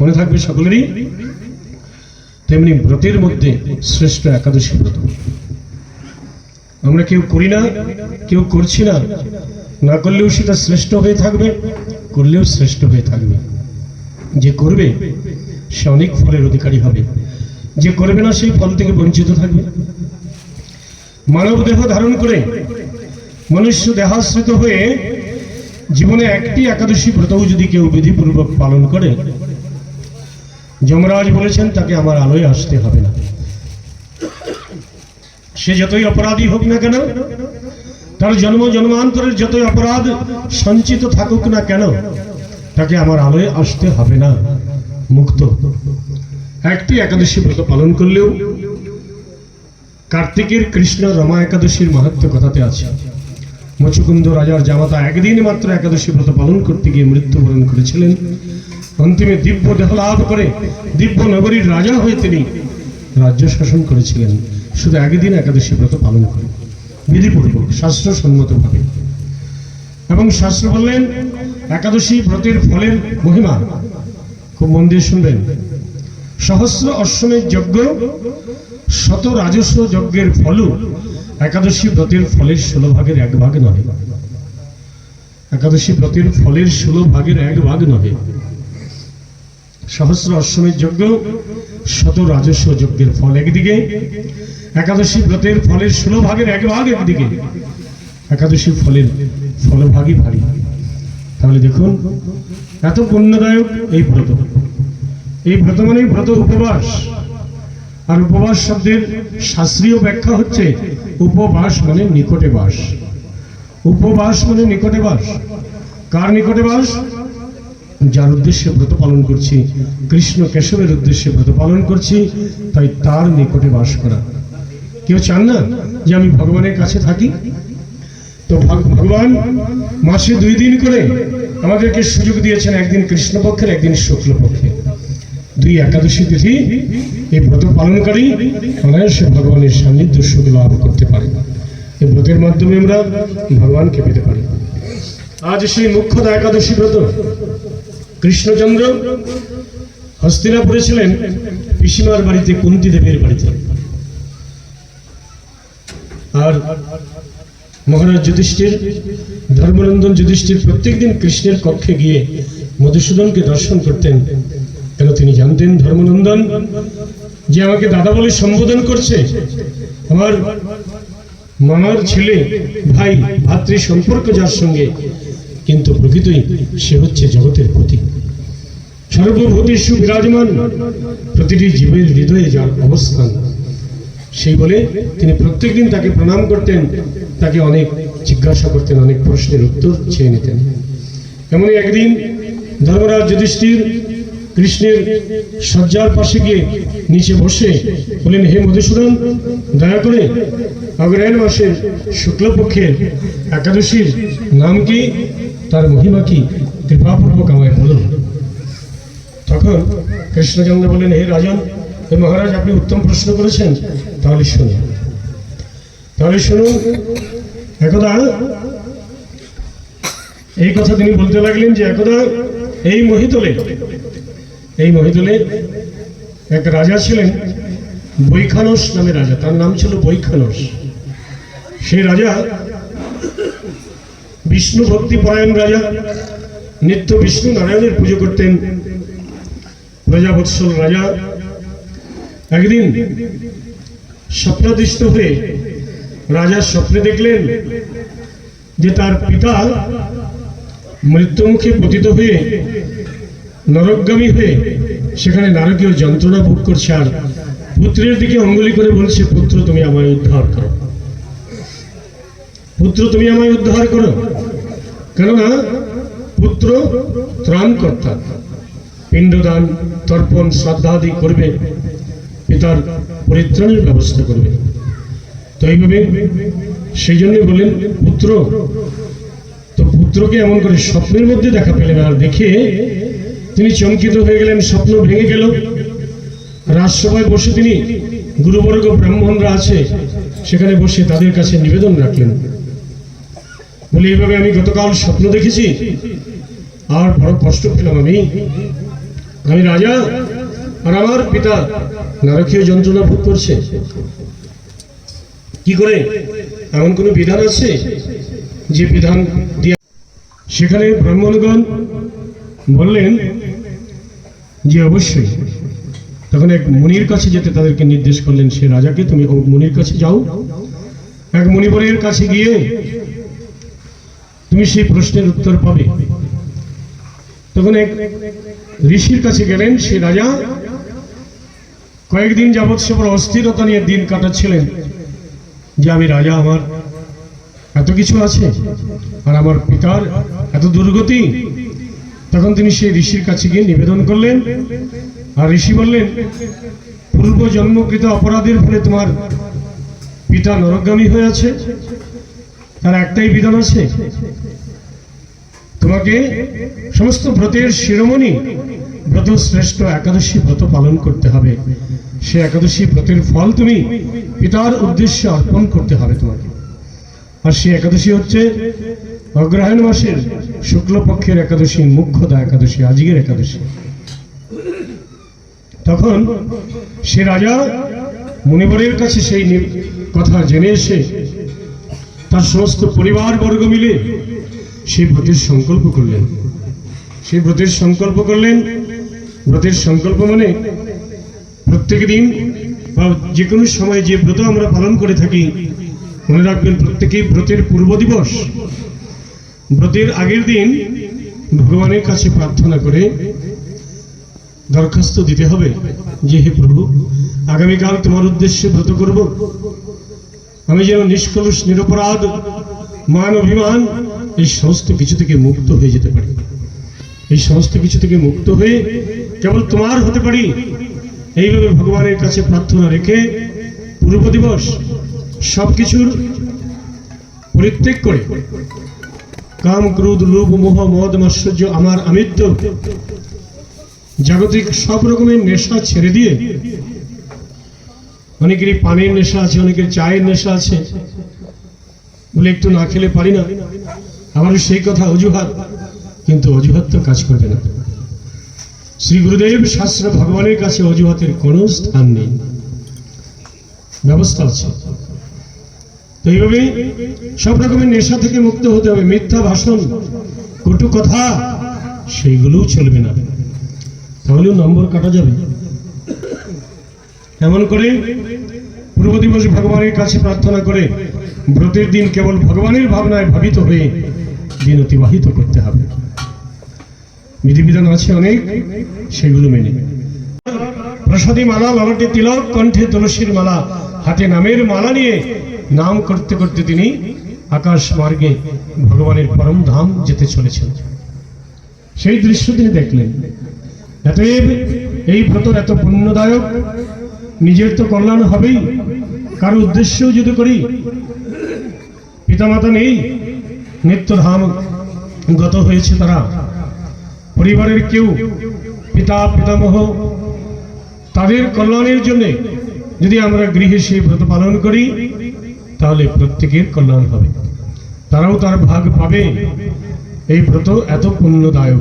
মনে থাকবে সকলেরই? তেমনি ব্রতের মধ্যে শ্রেষ্ঠ একাদশী ব্রত। আমরা কেউ করি না, কেউ করছি না। না করলেও সেটা শ্রেষ্ঠ হয়ে থাকবে, করলেও শ্রেষ্ঠ হয়ে থাকবে। যে করবে, সে অনেক ফলের অধিকারী হবে। যে করবে না, সেই ফল থেকে বঞ্চিত থাকবে। মানব দেহ ধারণ করে মনুষ্য দেহাশ্রিত হয়ে জীবনে একটি একাদশী ব্রতও যদি কেউ বিধিপূর্বক পালন করে যমরাজ বলেছেন, তাকে আমার আলোয় আসতে হবে না। সে যতই অপরাধী হোক না কেন, তার জন্ম, জন্মান্তরের যতই অপরাধ সঞ্চিত থাকুক না কেন, তাকে আমার আলোয় আসতে হবে না। মুক্ত। একটি একাদশী ব্রত পালন করলেও কার্তিকের কৃষ্ণ রমা একাদশীর মাহাত্ম কথাতে আছে। মচুকুন্দ রাজার জামাতা একদিন মাত্র একাদশী ব্রত পালন করতে গিয়ে মৃত্যুবরণ করেছিলেন। অন্তিমে দিব্য দেহ লাভ করে দিব্য নগরীর রাজা হয়ে তিনি রাজ্য শাসন করেছিলেন। শুধু একদিন একাদশী ব্রত পালন করে। বিধিপূর্বক শাস্ত্রসম্মতভাবে এবং শাস্ত্র বললেন, একাদশী ব্রতের ফলের মহিমা। খুব মন দিয়ে শুনবেন। সহস্র অশ্বমের যজ্ঞ, শত রাজস্ব যজ্ঞের ফলও একাদশী ব্রতের ফলের ষোলো ভাগের এক ভাগ নহে। একাদশী ব্রতের ফলের ষোলো ভাগের এক ভাগ নহে। সহস্র অশ্বমের যজ্ঞ, শত রাজস্ব যজ্ঞের ফল একদিকে, একাদশী ব্রতের ফলের ষোলো ভাগের এক ভাগ একদিকে, একাদশী ফলের ফলভাগই ভারী। তাহলে দেখুন, এত পুণ্যদায়ক এই ব্রত। এই ব্রত মানে ব্রত উপবাস। আর উপবাস শব্দের শাস্ত্রীয় ব্যাখ্যা হচ্ছে উপবাস মানে নিকটে বাস। উপবাস মানে নিকটে বাস। কার নিকটে বাস? যার উদ্দেশ্যে ব্রত পালন করছি, কৃষ্ণ কেশবের উদ্দেশ্যে ব্রত পালন করছি, তাই তার নিকটে বাস করা। কেউ চান না যে আমি ভগবানের কাছে থাকি? তো ভগ- ভগবান মাসে দুই দিন করে আমাদেরকে সুযোগ দিয়েছেন একদিন কৃষ্ণপক্ষের, একদিন শুক্লপক্ষে দুই একাদশী তিথি, এই ব্রত পালনকারী অনায়াসে ভগবানের সান্নিধ্য সুখ লাভ করতে পারে। এই ব্রতের মাধ্যমে আমরা ভগবানকে পেতে পারি। আজ সেই মুখ্যদা একাদশী ব্রত। কৃষ্ণচন্দ্র হস্তিনাপুরে ছিলেন, পিসিমার বাড়িতে কুন্তি দেবীর বাড়িতে। আর মহারাজ যুধিষ্ঠির, ধর্মনন্দন যুধিষ্ঠির প্রত্যেকদিন কৃষ্ণের কক্ষে গিয়ে মধুসূদনকে দর্শন করতেন। কেন তিনি জানতেন ধর্মনন্দন যে আমাকে দাদা বলে সম্বোধন করছে? আমার মামার ছেলে, ভাই, ভাতৃ সম্পর্ক যার সঙ্গে কিন্তু প্রকৃতই সে হচ্ছে জগতের প্রতীক। সর্বভূতেষু বিরাজমান। প্রতিটি জীবের হৃদয়ে যার অবস্থান। সেই বলে তিনি প্রত্যেক দিন তাকে প্রণাম করতেন, তাকে অনেক জিজ্ঞাসা করতেন, অনেক প্রশ্নের উত্তর চেয়ে নিতেন। এমনই একদিন ধর্মরাজ যুধিষ্ঠির কৃষ্ণের শয্যার পাশে গিয়ে নিচে বসে বলেন, হে মধুসূদন, দয়া করে অগ্রহায়ণ মাসের শুক্লপক্ষের একাদশীর নাম কি? তার মহিমা কি? কৃপাপূর্বক আমায় বলুন। তখন কৃষ্ণচন্দ্র বলেন, হে রাজন, হে মহারাজ, আপনি উত্তম প্রশ্ন করেছেন, তাহলে শুনুন। তাহলে শুনুন, একদা এই কথা তিনি বলতে লাগলেন যে, একদা এই মহিতলে এই মহিতলে এক রাজা ছিলেন, বৈখানস নামে রাজা। তার নাম ছিল বৈখানস। সেই রাজা বিষ্ণু ভক্তি পরায়ণ রাজা, নিত্য বিষ্ণু নারায়ণের পুজো করতেন। প্রজাবৎসল রাজা একদিন স্বপ্নদৃষ্ট হয়ে রাজা স্বপ্নে দেখলেন যে তার পিতা মৃত্যুমুখে পতিত হয়ে নরকগামী হয়ে সেখানে নারকীয় যন্ত্রণা ভোগ করছে আর পুত্রের দিকে অঙ্গুলি করে বলছে, পুত্র, তুমি আমায় উদ্ধার করো। পুত্র, তুমি আমায় উদ্ধার করো। কেননা পুত্র ত্রাণকর্তা। পিণ্ডদান, তর্পণ শ্রদ্ধাদি করবে, পিতার পরিত্রাণের ব্যবস্থা করবে। তো এইভাবে সেই জন্য বলেন পুত্র, তো পুত্রকে এমন করে স্বপ্নের মধ্যে দেখা পেলেন আর দেখে তিনি চমকিত হয়ে গেলেন, স্বপ্ন ভেঙে গেল। রাজসভায় বসে তিনি গুরুবর্গ ব্রাহ্মণরা আছে, সেখানে বসে তাদের কাছে নিবেদন রাখলেন। বলে, এইভাবে আমি গতকাল স্বপ্ন দেখেছি, আর বড় কষ্ট পেলাম আমি। আমি রাজা, আর আমার পিতা নারকীয় যন্ত্রণা ভোগ করছে। কি করে? এমন কোনো বিধান আছে যে বিধান সেখানে ব্রাহ্মণগণ বললেন যে অবশ্যই। তখন এক মুনির কাছে যেতে তাদেরকে নির্দেশ করলেন, সে রাজাকে তুমি মনির কাছে যাও। এক মুনিবরের কাছে গিয়ে তুমি সেই প্রশ্নের উত্তর পাবে। তখন এক ঋষির কাছে গেলেন, সে রাজা, কয়েকদিন যাবৎ সে বড় অস্থিরতা নিয়ে দিন কাটাচ্ছিলেন যে আমি রাজা, আমার এত কিছু আছে, আর আমার পিতার এত দুর্গতি তখন তিনি সেই ঋষির কাছে গিয়ে নিবেদন করলেন, আর ঋষি বললেন, পূর্ব জন্মকৃত অপরাধের ফলে তোমার পিতা নরকগামী হয়ে আছে। তার একটাই বিধান আছে। তোমাকে সমস্ত ব্রতের শিরোমণি ব্রত শ্রেষ্ঠ একাদশী ব্রত পালন করতে হবে। সে একাদশী ব্রতের ফল তুমি পিতার উদ্দেশ্যে অর্পণ করতে হবে তোমাকে। আর সে একাদশী হচ্ছে অগ্রহায়ণ মাসের শুক্লপক্ষের একাদশী মুখ্যদা একাদশী, আজকের একাদশী। তখন সে রাজা মুনিবরের কাছে সেই কথা জেনে এসে তার সমস্ত পরিবার বর্গ মিলে সেই ব্রতের সংকল্প করলেন। সেই ব্রতের সংকল্প করলেন। ব্রতের সংকল্প মানে প্রত্যেক দিন বা যে কোনো সময় যে ব্রত আমরা পালন করে থাকি, মনে রাখবেন প্রত্যেকেই ব্রতের পূর্ব দিবস ব্রতের আগের দিন ভগবানের কাছে প্রার্থনা করে দরখাস্ত দিতে হবে যে হে প্রভু, আগামীকাল তোমার উদ্দেশ্যে ব্রত করব। আমি যেন নিষ্কলুষ, নিরপরাধ, মান অভিমান এই সমস্ত কিছু থেকে মুক্ত হয়ে যেতে পারি। এই সমস্ত কিছু থেকে মুক্ত হয়ে কেবল তোমার হতে পারি। এইভাবে ভগবানের কাছে প্রার্থনা রেখে পূর্ব দিবস সব কিছুর পরিত্যাগ করে কাম ক্রোধ, লোভ, মোহ, মদ মাশ্চর্য আমার আমিত্ব। জাগতিক সব রকমের নেশা ছেড়ে দিয়ে অনেকেরই পানির নেশা আছে, অনেকের চায়ের নেশা আছে বলে একটু না খেলে পারি না। আমার সেই কথা অজুহাত, কিন্তু অজুহাত তো কাজ করবে না। শ্রী গুরুদেব শাস্ত্র ভগবানের কাছে অজুহাতের কোনো স্থান নেই। ব্যবস্থা আছে। তো এইভাবে সব রকমের নেশা থেকে মুক্ত হতে হবে, মিথ্যা ভাষণ, কটু কথা, সেইগুলোও চলবে না। তাহলেও নম্বর কাটা যাবে। এমন করে পূর্ব দিবস ভগবানের কাছে প্রার্থনা করে ব্রতের দিন কেবল ভগবানের ভাবনায় ভাবিত হয়ে দিন অতিবাহিত করতে হবে। বিধিবিধান আছে অনেক, সেগুলো মেনে। প্রসাদী মালা, ললাটে তিলক, কণ্ঠে তুলসীর মালা, হাতে নামের মালা নিয়ে নাম করতে করতে তিনি আকাশ মার্গে ভগবানের পরম ধাম যেতে চলেছেন। সেই দৃশ্য তিনি দেখলেন। অতএব এই ব্রত এত পুণ্যদায়ক, নিজের তো কল্যাণ হবেই। কারও উদ্দেশ্যও যদি করি, পিতামাতা নেই নিত্যধাম গত হয়েছে তারা। পরিবারের কেউ পিতা, পিতামহ, তাদের কল্যাণের জন্য যদি আমরা গৃহে সেই ব্রত পালন করি তাহলে প্রত্যেকের কল্যাণ হবে। তারাও তার ভাগ পাবে। এই ব্রত এত পুণ্যদায়ক।